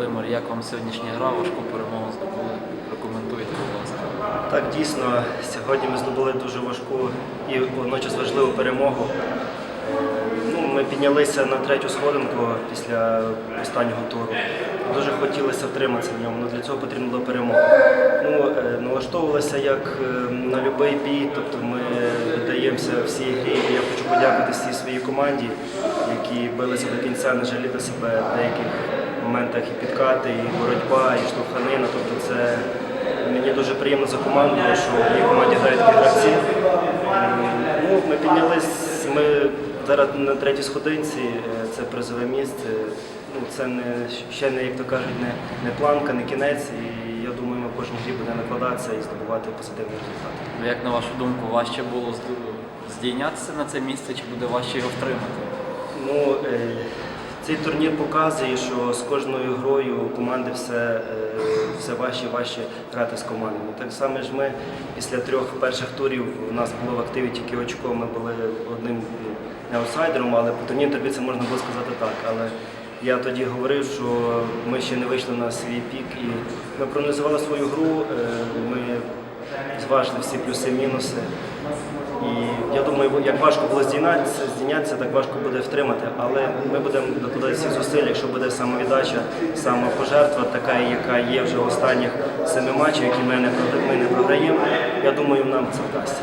Володимир, як вам сьогоднішня гра? Важку перемогу здобули. Прокоментуйте, будь ласка. Так, дійсно, сьогодні ми здобули дуже важку і водночас важливу перемогу. Ну, ми піднялися на третю сходинку після останнього туру. Дуже хотілося втриматися в ньому, але для цього потрібна була перемога. Ну, е, налаштовувалися як е, на будь-який бій, тобто ми віддаємося всій грі. Я хочу подякувати всій своїй команді, які билися до кінця, не жаліли себе в деяких моментах і підкати, і боротьба, і штовханина. Тобто це Мені дуже приємно за команду, що в моїй команді грають гравці. Ну, ми піднялись, ми зараз на третій сходинці, е, це призове місце. Ну, це не, ще не, як то кажуть, не, не планка, не кінець. І я думаю, ми в кожній грі будемо накладатися і здобувати позитивний результат. Ну, Як на вашу думку, важче було здійнятися на це місце, чи буде важче його втримати? Ну, е, цей турнір показує, що з кожною грою команди все, е, все важче і важче грати з командами. Так само ж ми після трьох перших турів у нас було в активі тільки очко. Ми були одним ну, не аутсайдером, але по турнірній таблиці можна було сказати так. Але я тоді говорив, що ми ще не вийшли на свій пік і ми проаналізували свою гру. е, Ми зважили всі плюси-мінуси. І я думаю, як важко було здійнятися, так важко буде втримати. Але ми будемо докладати всіх зусиль, якщо буде самовіддача, самопожертва, така, яка є вже в останніх семи матчах, які ми не програємо. Я думаю, нам це вдасться.